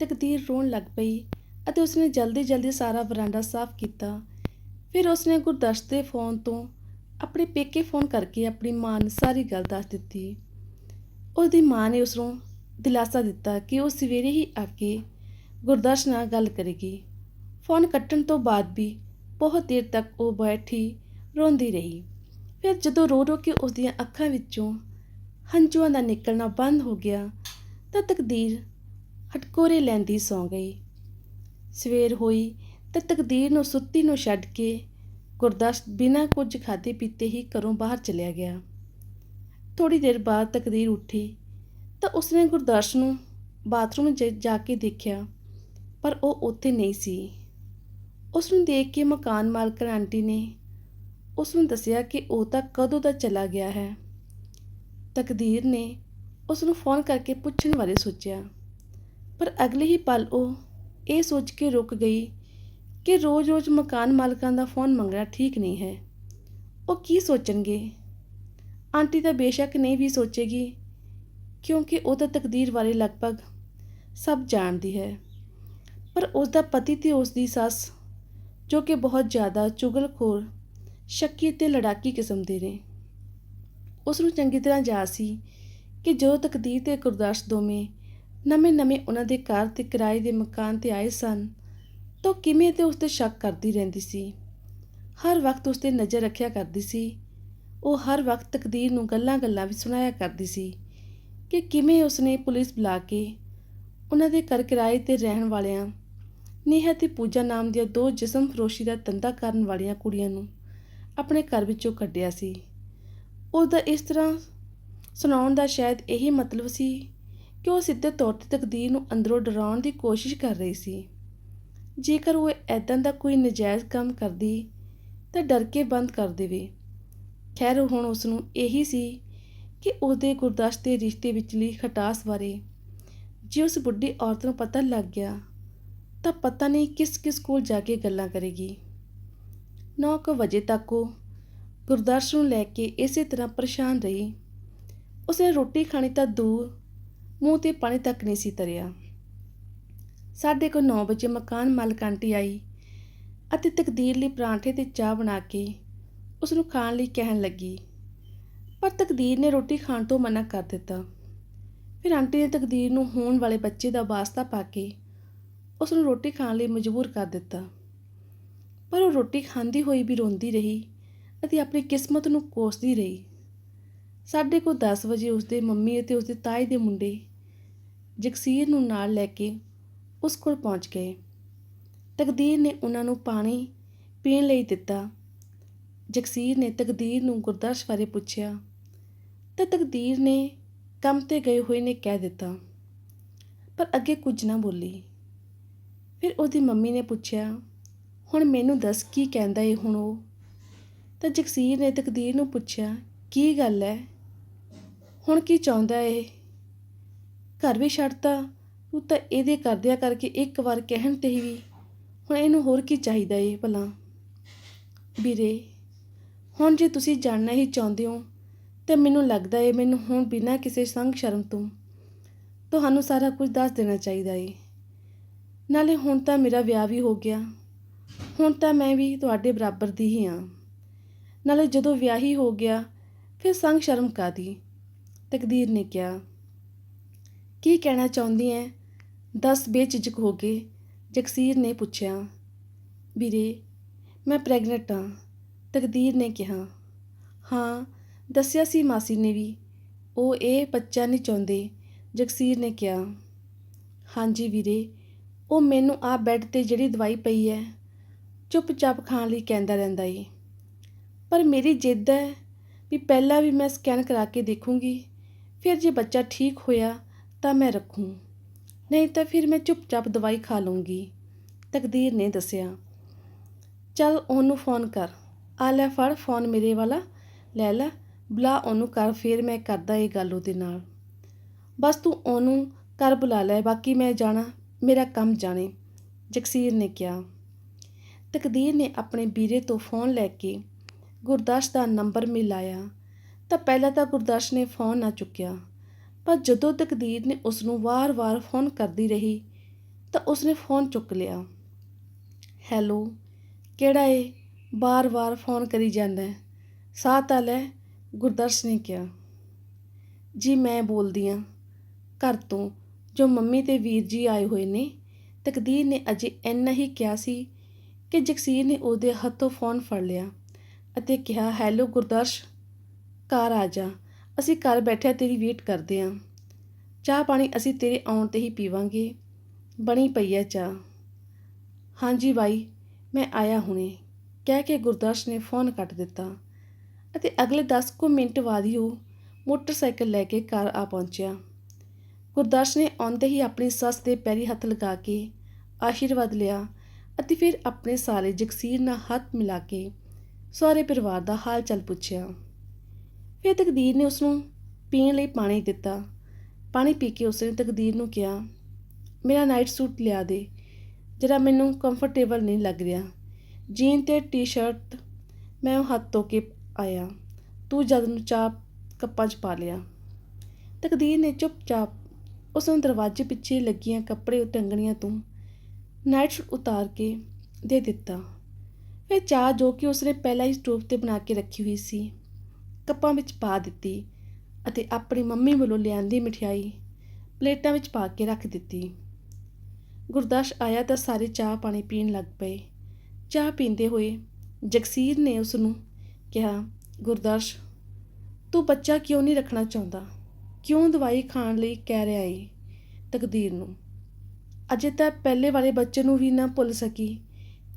ਤਕਦੀਰ ਰੋਣ ਲੱਗ ਪਈ ਅਤੇ ਉਸਨੇ ਜਲਦੀ-ਜਲਦੀ ਸਾਰਾ ਵਰਾਂਡਾ ਸਾਫ਼ ਕੀਤਾ। ਫਿਰ ਉਸਨੇ ਗੁਰਦਰਸ਼ ਦੇ ਫੋਨ ਤੋਂ ਆਪਣੇ ਪੇਕੇ ਫੋਨ ਕਰਕੇ ਆਪਣੀ ਮਾਂ ਨੂੰ ਸਾਰੀ ਗੱਲ ਦੱਸ ਦਿੱਤੀ। ਉਸਦੀ ਮਾਂ ਨੇ ਉਸ ਨੂੰ ਦਿਲਾਸਾ ਦਿੱਤਾ ਕਿ ਉਹ ਸਵੇਰੇ ਹੀ ਆ ਕੇ ਗੁਰਦਸ ਨਾਲ ਗੱਲ ਕਰੇਗੀ। ਫੋਨ ਕੱਟਣ ਤੋਂ ਬਾਅਦ ਵੀ ਬਹੁਤ ਦੇਰ ਤੱਕ ਉਹ ਬੈਠੀ ਰੋਂਦੀ ਰਹੀ। ਫਿਰ ਜਦੋਂ ਰੋ ਰੋ ਕੇ ਉਸ ਦੀਆਂ ਅੱਖਾਂ ਵਿੱਚੋਂ ਹੰਝੂਆਂ ਦਾ ਨਿਕਲਣਾ ਬੰਦ ਹੋ ਗਿਆ ਤਾਂ ਤਕਦੀਰ ਹਟਕੋਰੇ ਲੈਂਦੀ ਸੌਂ ਗਈ। ਸਵੇਰ ਹੋਈ ਤਾਂ ਤਕਦੀਰ ਨੂੰ ਸੁੱਤੀ ਨੂੰ ਛੱਡ ਕੇ ਗੁਰਦਾਸ ਬਿਨਾਂ ਕੁਝ ਖਾਦੇ ਪੀਤੇ ਹੀ ਘਰੋਂ ਬਾਹਰ ਚਲਿਆ ਗਿਆ। ਥੋੜੀ ਦੇਰ ਬਾਅਦ ਤਕਦੀਰ ਉੱਠੀ ਤਾਂ ਉਸਨੇ ਗੁਰਦਾਸ ਨੂੰ ਬਾਥਰੂਮ 'ਚ ਜਾ ਕੇ ਦੇਖਿਆ, ਪਰ ਉਹ ਉੱਥੇ ਨਹੀਂ ਸੀ। ਉਸ ਨੂੰ ਦੇਖ ਕੇ ਮਕਾਨ ਮਾਲਕਣ ਆਂਟੀ ਨੇ ਉਸ ਨੂੰ ਦੱਸਿਆ ਕਿ ਉਹ ਤਾਂ ਕਦੋਂ ਦਾ ਚਲਾ ਗਿਆ ਹੈ। ਤਕਦੀਰ ਨੇ ਉਸ ਨੂੰ ਫੋਨ ਕਰਕੇ ਪੁੱਛਣ ਬਾਰੇ ਸੋਚਿਆ। ਪਰ ਅਗਲੇ ਹੀ ਪਲ ਉਹ ਇਹ ਸੋਚ ਕੇ ਰੁਕ ਗਈ ਕਿ ਰੋਜ਼-ਰੋਜ਼ ਮਕਾਨ ਮਾਲਕਾਂ ਦਾ ਫੋਨ ਮੰਗਣਾ ਠੀਕ ਨਹੀਂ ਹੈ। ਉਹ ਕੀ ਸੋਚਣਗੇ? ਆਂਟੀ ਤਾਂ ਬੇਸ਼ੱਕ ਨਹੀਂ ਵੀ ਸੋਚੇਗੀ, ਕਿਉਂਕਿ ਉਹ ਤਾਂ ਤਕਦੀਰ ਬਾਰੇ ਲਗਭਗ ਸਭ ਜਾਣਦੀ ਹੈ। ਪਰ ਉਸ ਦਾ ਪਤੀ ਤੇ ਉਸ ਦੀ ਸੱਸ, ਜੋ ਕਿ ਬਹੁਤ ਜ਼ਿਆਦਾ ਚੁਗਲਖੋਰ, ਸ਼ੱਕੀ ਤੇ ਲੜਾਕੀ ਕਿਸਮ ਦੇ ਨੇ। ਉਸ ਨੂੰ ਚੰਗੀ ਤਰ੍ਹਾਂ ਜਾ ਸੀ ਕਿ ਜੋ ਤਕਦੀਰ ਤੇ ਗੁਰਦਾਸ ਦੋਵੇਂ ਨਵੇਂ-ਨਵੇਂ ਉਹਨਾਂ ਦੇ ਘਰ ਤੇ ਕਿਰਾਏ ਦੇ ਮਕਾਨ ਤੇ ਆਏ ਸਨ। ਤਾਂ ਉਹ ਕਿਵੇਂ ਤੇ ਉਸ ਤੇ ਸ਼ੱਕ ਕਰਦੀ ਰਹਿੰਦੀ ਸੀ। ਹਰ ਵਕਤ ਉਸ ਤੇ ਨਜ਼ਰ ਰੱਖਿਆ ਕਰਦੀ ਸੀ। ਉਹ ਹਰ ਵਕਤ ਤਕਦੀਰ ਨੂੰ ਗੱਲਾਂ-ਗੱਲਾਂ ਵੀ ਸੁਣਾਇਆ ਕਰਦੀ ਸੀ ਕਿ ਕਿਵੇਂ ਉਸਨੇ ਪੁਲਿਸ ਬੁਲਾ ਕੇ ਉਹਨਾਂ ਦੇ ਘਰ ਕਿਰਾਏ ਤੇ ਰਹਿਣ ਵਾਲਿਆਂ, ਨੇਹਾ ਤੇ ਪੂਜਾ ਨਾਮ ਦੀਆਂ ਦੋ ਜਿਸਮ ਫਰੋਸ਼ੀ ਦਾ ਧੰਦਾ ਕਰਨ ਵਾਲੀਆਂ ਕੁੜੀਆਂ ਨੂੰ ਆਪਣੇ ਘਰ ਵਿੱਚੋਂ ਕੱਢਿਆ ਸੀ। ਉਹਦਾ ਇਸ ਤਰ੍ਹਾਂ ਸੁਣਾਉਣ ਦਾ ਸ਼ਾਇਦ ਇਹੀ ਮਤਲਬ ਸੀ ਕਿ ਉਹ ਸਿੱਧੇ ਤੌਰ ਤੇ ਤਕਦੀਰ ਨੂੰ ਅੰਦਰੋਂ ਡਰਾਉਣ ਦੀ ਕੋਸ਼ਿਸ਼ ਕਰ ਰਹੀ ਸੀ। ਜੇਕਰ ਉਹ ਐਦਾਂ ਦਾ ਕੋਈ ਨਜਾਇਜ਼ ਕੰਮ ਕਰਦੀ, ਤਾਂ ਡਰ ਕੇ ਬੰਦ ਕਰ ਦੇਵੇ। ਖੈਰ, ਹੁਣ ਉਸ ਨੂੰ ਇਹੀ ਸੀ ਕਿ ਉਹਦੇ ਗੁਰਦਾਸ਼ ਦੇ ਰਿਸ਼ਤੇ ਵਿਚਲੀ ਖਟਾਸ ਬਾਰੇ। ਜੇ ਉਸ ਬੁੱਢੀ ਔਰਤ ਨੂੰ ਪਤਾ ਲੱਗ ਗਿਆ, ਤਾਂ ਪਤਾ ਨਹੀਂ ਕਿਸ ਕਿਸ ਕੋਲ ਜਾ ਕੇ ਗੱਲਾਂ ਕਰੇਗੀ। 9 ਵਜੇ ਤੱਕ ਉਹ ਗੁਰਦਾਸ਼ ਨੂੰ ਲੈ ਕੇ ਇਸੇ ਤਰ੍ਹਾਂ ਪਰੇਸ਼ਾਨ ਰਹੀ। ਉਸਨੇ ਰੋਟੀ ਖਾਣੀ ਤਾਂ ਦੂਰ ਮੂੰਹ ਤੇ ਪਾਣੀ ਤੱਕ ਨਹੀਂ ਸੀ ਤਰਿਆ। ਸਾਢੇ ਕੋਲ 9 ਵਜੇ ਮਕਾਨ ਮਾਲਕ ਆਂਟੀ ਆਈ ਅਤੇ ਤਕਦੀਰ ਲਈ ਪਰਾਂਠੇ ਤੇ ਚਾਹ ਬਣਾ ਕੇ ਉਸ ਨੂੰ ਖਾਣ ਲਈ ਕਹਿਣ ਲੱਗੀ। ਪਰ ਤਕਦੀਰ ਨੇ ਰੋਟੀ ਖਾਣ ਤੋਂ ਮਨਾ ਕਰ ਦਿੱਤਾ। ਫਿਰ ਆਂਟੀ ਨੇ ਤਕਦੀਰ ਨੂੰ ਹੋਣ ਵਾਲੇ ਬੱਚੇ ਦਾ ਵਾਸਤਾ ਪਾ ਕੇ ਉਸ ਨੂੰ ਰੋਟੀ ਖਾਣ ਲਈ ਮਜਬੂਰ ਕਰ ਦਿੱਤਾ। ਪਰ ਉਹ ਰੋਟੀ ਖਾਂਦੀ ਹੋਈ ਵੀ ਰੋਂਦੀ ਰਹੀ ਅਤੇ ਆਪਣੀ ਕਿਸਮਤ ਨੂੰ ਕੋਸਦੀ ਰਹੀ। ਸਾਢੇ ਕੋਲ 10 ਵਜੇ ਉਸਦੇ ਮੰਮੀ ਅਤੇ ਉਸਦੇ ਤਾਏ ਦੇ ਮੁੰਡੇ ਜਗਸੀਰ ਨੂੰ ਨਾਲ ਲੈ ਕੇ ਉਸ ਕੋਲ ਪਹੁੰਚ ਗਏ। ਤਕਦੀਰ ਨੇ ਉਹਨਾਂ ਨੂੰ ਪਾਣੀ ਪੀਣ ਲਈ ਦਿੱਤਾ। ਜਗਸੀਰ ਨੇ ਤਕਦੀਰ ਨੂੰ ਗੁਰਦਾਸ਼ ਬਾਰੇ ਪੁੱਛਿਆ। ਤਾਂ ਤਕਦੀਰ ਨੇ ਕੰਮ ਤੇ ਗਏ ਹੋਏ ਨੇ ਕਹਿ ਦਿੱਤਾ, ਪਰ ਅੱਗੇ ਕੁਝ ਨਾ ਬੋਲੀ। ਫਿਰ ਉਹਦੀ ਮੰਮੀ ਨੇ ਪੁੱਛਿਆ, ਹੁਣ ਮੈਨੂੰ ਦੱਸ ਕੀ ਕਹਿੰਦਾ ਏ ਹੁਣ ਉਹ? ਤਾਂ ਜਗਸੀਰ ਨੇ ਤਕਦੀਰ ਨੂੰ ਪੁੱਛਿਆ, ਕੀ ਗੱਲ ਹੈ ਹੁਣ ਕੀ ਚਾਹੁੰਦਾ ਏ ਘਰ ਵੀ ਛੱਡਤਾ ਤੂੰ ਤਾਂ ਇਹਦੇ ਕਰਦਿਆਂ ਕਰਕੇ ਇੱਕ ਵਾਰ ਕਹਿਣ ਤੇ ਹੀ ਵੀ, ਹੁਣ ਇਹਨੂੰ ਹੋਰ ਕੀ ਚਾਹੀਦਾ ਏ ਭਲਾ? ਵੀਰੇ, ਹੁਣ ਜੇ ਤੁਸੀਂ ਜਾਣਨਾ ਹੀ ਚਾਹੁੰਦੇ ਹੋ, ਤੇ ਮੈਨੂੰ ਲੱਗਦਾ ਏ ਮੈਨੂੰ ਹੁਣ ਬਿਨਾਂ ਕਿਸੇ ਸੰਗ ਸ਼ਰਮ ਤੋਂ ਤੁਹਾਨੂੰ ਸਾਰਾ ਕੁਝ ਦੱਸ ਦੇਣਾ ਚਾਹੀਦਾ ਏ। ਨਾਲੇ ਹੁਣ ਤਾਂ ਮੇਰਾ ਵਿਆਹ ਵੀ ਹੋ ਗਿਆ, ਹੁਣ ਤਾਂ ਮੈਂ ਵੀ ਤੁਹਾਡੇ ਬਰਾਬਰ ਦੀ ਹੀ ਹਾਂ ਨਾਲੇ ਜਦੋਂ ਵਿਆਹ ਹੀ ਹੋ ਗਿਆ, ਫਿਰ ਸੰਗ ਸ਼ਰਮ ਕਾਦੀ ਤਕਦੀਰ ਨੇ ਕਿਹਾ, ਕੀ ਕਹਿਣਾ ਚਾਹੁੰਦੀ ਐ? ਦਸ ਬੇਝਿਜਕ ਹੋ ਕੇ ਜਗਸੀਰ ਨੇ ਪੁੱਛਿਆ, ਵੀਰੇ, ਮੈਂ ਪ੍ਰੈਗਨੈਂਟ ਹਾਂ ਤਕਦੀਰ ਨੇ ਕਿਹਾ, ਹਾਂ, ਦੱਸਿਆ ਸੀ ਮਾਸੀ ਨੇ ਵੀ, ਉਹ ਇਹ ਬੱਚਾ ਨਹੀਂ ਚਾਹੁੰਦੇ। ਜਗਸੀਰ ਨੇ ਕਿਹਾ, ਹਾਂਜੀ ਵੀਰੇ, ਉਹ ਮੈਨੂੰ ਆ ਬੈੱਡ ਤੇ ਜਿਹੜੀ ਦਵਾਈ ਪਈ ਹੈ ਚੁੱਪਚਾਪ ਖਾਣ ਲਈ ਕਹਿੰਦਾ ਰਹਿੰਦਾ ਏ। ਪਰ ਮੇਰੀ ਜਿੱਦ ਹੈ ਵੀ ਪਹਿਲਾਂ ਵੀ ਮੈਂ ਸਕੈਨ ਕਰਾ ਕੇ ਦੇਖੂੰਗੀ ਫਿਰ ਜੇ ਬੱਚਾ ਠੀਕ ਹੋਇਆ ਤਾਂ ਮੈਂ ਰੱਖੂੰ। ਨਹੀਂ ਤਾਂ ਫਿਰ ਮੈਂ ਚੁੱਪਚਾਪ ਦਵਾਈ ਖਾ ਲੂੰਗੀ ਤਕਦੀਰ ਨੇ ਦੱਸਿਆ। ਚੱਲ ਉਹਨੂੰ ਫੋਨ ਕਰ। ਆ ਲੈ ਫੜ ਫੋਨ ਮੇਰੇ ਵਾਲਾ। ਲੈ ਲੈ, ਬੁਲਾ ਉਹਨੂੰ ਕਰ, ਫਿਰ ਮੈਂ ਕਰਦਾ ਇਹ ਗੱਲ ਉਹਦੇ ਨਾਲ। ਬਸ ਤੂੰ ਉਹਨੂੰ ਕਰ ਬੁਲਾ ਲੈ, ਬਾਕੀ ਮੈਂ ਜਾਣਾ, ਮੇਰਾ ਕੰਮ ਜਾਣੇ ਜਗਸੀਰ ਨੇ ਕਿਹਾ। ਤਕਦੀਰ ਨੇ ਆਪਣੇ ਵੀਰੇ ਤੋਂ ਫੋਨ ਲੈ ਕੇ ਗੁਰਦਾਸ਼ ਦਾ ਨੰਬਰ ਮਿਲਾਇਆ ਤਾਂ ਪਹਿਲਾਂ ਤਾਂ ਗੁਰਦਾਸ਼ ਨੇ ਫੋਨ ਨਾ ਚੁੱਕਿਆ। ਪਰ ਜਦੋਂ ਤਕਦੀਰ ਨੇ ਉਸ ਨੂੰ ਵਾਰ-ਵਾਰ ਫੋਨ ਕਰਦੀ ਰਹੀ, ਤਾਂ ਉਸਨੇ ਫੋਨ ਚੁੱਕ ਲਿਆ। ਹੈਲੋ, ਕਿਹੜਾ ਏ? ਬਾਰ-ਬਾਰ ਫੋਨ ਕਰੀ ਜਾਂਦਾ ਹੈ। ਸਾਹ ਤਾਂ ਲੈ ਗੁਰਦਰਸ਼ ਨੇ ਕਿਹਾ। ਜੀ, ਮੈਂ ਬੋਲਦੀ ਹਾਂ। ਘਰ ਤੋਂ ਜੋ ਮੰਮੀ ਤੇ ਵੀਰ ਜੀ ਆਏ ਹੋਏ ਨੇ, ਤਕਦੀਰ ਨੇ ਅਜੇ ਇੰਨਾ ਹੀ ਕਿਹਾ ਸੀ ਕਿ ਜਗਸੀਰ ਨੇ ਉਹਦੇ ਹੱਥੋਂ ਫੋਨ ਫੜ ਲਿਆ ਅਤੇ ਕਿਹਾ, ਹੈਲੋ ਗੁਰਦਰਸ਼ ਘਰ ਆ ਜਾ। ਅਸੀਂ ਘਰ ਬੈਠਿਆਂ ਤੇਰੀ ਵੇਟ ਕਰਦੇ ਹਾਂ ਚਾਹ ਪਾਣੀ ਅਸੀਂ ਤੇਰੇ ਆਉਣ ਤੇ ਹੀ ਪੀਵਾਂਗੇ। ਬਣੀ ਪਈ ਹੈ ਚਾਹ। ਹਾਂਜੀ ਬਾਈ, ਮੈਂ ਆਇਆ ਹੁਣੇ। ਕਹਿ ਕੇ ਗੁਰਦਰਸ਼ ਨੇ ਫੋਨ ਕੱਟ ਦਿੱਤਾ ਅਤੇ ਅਗਲੇ 10 ਕੁ ਮਿੰਟ ਬਾਅਦ ਹੀ ਉਹ ਮੋਟਰਸਾਈਕਲ ਲੈ ਕੇ ਘਰ ਆ ਪਹੁੰਚਿਆ। ਗੁਰਦਰਸ਼ ਨੇ ਆਉਂਦੇ ਹੀ ਆਪਣੀ ਸੱਸ ਦੇ ਪੈਰੀ ਹੱਥ ਲਗਾ ਕੇ ਆਸ਼ੀਰਵਾਦ ਲਿਆ ਅਤੇ ਫਿਰ ਆਪਣੇ ਸਾਲੇ ਜਗਸੀਰ ਨਾਲ ਹੱਥ ਮਿਲਾ ਕੇ ਸਾਰੇ ਪਰਿਵਾਰ ਦਾ ਹਾਲ ਚਾਲ ਪੁੱਛਿਆ। ਫਿਰ ਤਕਦੀਰ ਨੇ ਉਸ ਨੂੰ ਪੀਣ ਲਈ ਪਾਣੀ ਦਿੱਤਾ। ਪਾਣੀ ਪੀ ਕੇ ਉਸਨੇ ਤਕਦੀਰ ਨੂੰ ਕਿਹਾ, ਮੇਰਾ ਨਾਈਟ ਸੂਟ ਲਿਆ ਦੇ, ਜਿਹੜਾ ਮੈਨੂੰ ਕੰਫਰਟੇਬਲ ਨਹੀਂ ਲੱਗ ਰਿਹਾ। ਜੀਨ ਤੇ ਟੀ-ਸ਼ਰਟ ਮੈਂ ਉਹ ਹੱਥ ਧੋ ਕੇ ਆਇਆ। ਤੂੰ ਜਦ ਨੂੰ ਚਾਹ ਕੱਪਾਂ 'ਚ ਪਾ ਲਿਆ। ਤਕਦੀਰ ਨੇ ਚੁੱਪਚਾਪ ਉਸ ਨੂੰ ਦਰਵਾਜ਼ੇ ਪਿੱਛੇ ਲੱਗੀਆਂ ਕੱਪੜੇ ਟੰਗਣੀਆਂ ਤੋਂ ਨਾਈਟ ਸੂਟ ਉਤਾਰ ਕੇ ਦੇ ਦਿੱਤਾ। ਫਿਰ ਚਾਹ ਜੋ ਕਿ ਉਸਨੇ ਪਹਿਲਾਂ ਹੀ ਸਟੋਵ ਤੇ ਬਣਾ ਕੇ ਰੱਖੀ ਹੋਈ ਸੀ ਕੱਪਾਂ ਵਿੱਚ ਪਾ ਦਿੱਤੀ ਅਤੇ ਆਪਣੀ ਮੰਮੀ ਵੱਲੋਂ ਲਿਆਂਦੀ ਮਠਿਆਈ ਪਲੇਟਾਂ ਵਿੱਚ ਪਾ ਕੇ ਰੱਖ ਦਿੱਤੀ। ਗੁਰਦਾਸ਼ ਆਇਆ ਤਾਂ ਸਾਰੇ ਚਾਹ ਪਾਣੀ ਪੀਣ ਲੱਗ ਪਏ। ਚਾਹ ਪੀਂਦੇ ਹੋਏ ਜਗਸੀਰ ਨੇ ਉਸ ਨੂੰ ਕਿਹਾ, ਗੁਰਦਾਸ਼, ਤੂੰ ਬੱਚਾ ਕਿਉਂ ਨਹੀਂ ਰੱਖਣਾ ਚਾਹੁੰਦਾ? ਕਿਉਂ ਦਵਾਈ ਖਾਣ ਲਈ ਕਹਿ ਰਿਹਾ ਏ ਤਕਦੀਰ ਨੂੰ? ਅਜੇ ਤਾਂ ਪਹਿਲੇ ਵਾਲੇ ਬੱਚੇ ਨੂੰ ਵੀ ਨਾ ਭੁੱਲ ਸਕੀ।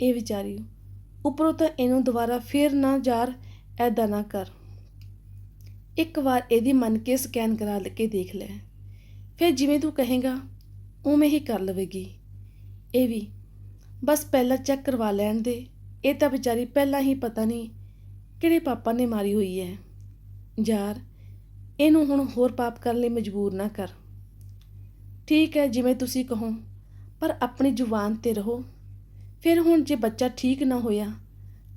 ਇਹ ਵਿਚਾਰੀ, ਉੱਪਰੋਂ ਤਾਂ ਇਹਨੂੰ ਦੁਬਾਰਾ ਫੇਰ ਨਾ ਜਾਰ ਐਦਾਂ ਨਾ ਕਰ। ਇੱਕ ਵਾਰ ਇਹਦੀ ਮਨ ਕੇ ਸਕੈਨ ਕਰਾ ਕੇ ਦੇਖ ਲੈ। ਫਿਰ ਜਿਵੇਂ ਤੂੰ ਕਹੇਗਾ, ਉਵੇਂ ਹੀ ਕਰ ਲਵੇਗੀ। ਇਹ ਵੀ, ਬਸ ਪਹਿਲਾਂ ਚੈੱਕ ਕਰਵਾ ਲੈਣ ਦੇ। ਇਹ ਤਾਂ ਵਿਚਾਰੀ ਪਹਿਲਾਂ ਹੀ ਪਤਾ ਨਹੀਂ ਕਿਹੜੇ ਪਾਪਾ ਨੇ ਮਾਰੀ ਹੋਈ ਹੈ। ਯਾਰ, ਇਹਨੂੰ ਹੁਣ ਹੋਰ ਪਾਪ ਕਰਨ ਲਈ ਮਜਬੂਰ ਨਾ ਕਰ। ਠੀਕ ਹੈ, ਜਿਵੇਂ ਤੁਸੀਂ ਕਹੋ, ਪਰ ਆਪਣੀ ਜ਼ੁਬਾਨ ਤੇ ਰਹੋ। ਫਿਰ ਹੁਣ ਜੇ ਬੱਚਾ ਠੀਕ ਨਾ ਹੋਇਆ,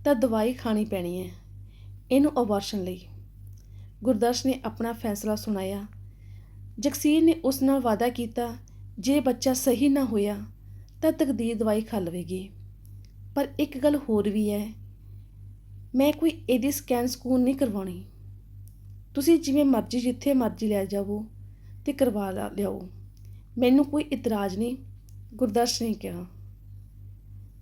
ਤਾਂ ਦਵਾਈ ਖਾਣੀ ਪੈਣੀ ਹੈ, ਇਹਨੂੰ ਅਬੋਰਸ਼ਨ ਲਈ। ਗੁਰਦਰਸ਼ ਨੇ ਆਪਣਾ ਫੈਸਲਾ ਸੁਣਾਇਆ। ਜਗਸੀਰ ਨੇ ਉਸ ਨਾਲ ਵਾਅਦਾ ਕੀਤਾ, ਜੇ ਬੱਚਾ ਸਹੀ ਨਾ ਹੋਇਆ, ਤਾਂ ਤਕਦੀਰ ਦਵਾਈ ਖਾ ਲਵੇਗੀ। ਪਰ ਇੱਕ ਗੱਲ ਹੋਰ ਵੀ ਹੈ, ਮੈਂ ਕੋਈ ਇਹਦੀ ਸਕੈਨ ਸਕੂਨ ਨਹੀਂ ਕਰਵਾਉਣੀ। ਤੁਸੀਂ ਜਿਵੇਂ ਮਰਜ਼ੀ ਜਿੱਥੇ ਮਰਜ਼ੀ ਲੈ ਜਾਵੋ ਤੇ ਕਰਵਾ ਲਾ- ਲਿਆਓ। ਮੈਨੂੰ ਕੋਈ ਇਤਰਾਜ਼ ਨਹੀਂ ਗੁਰਦਰਸ਼ ਨੇ ਕਿਹਾ।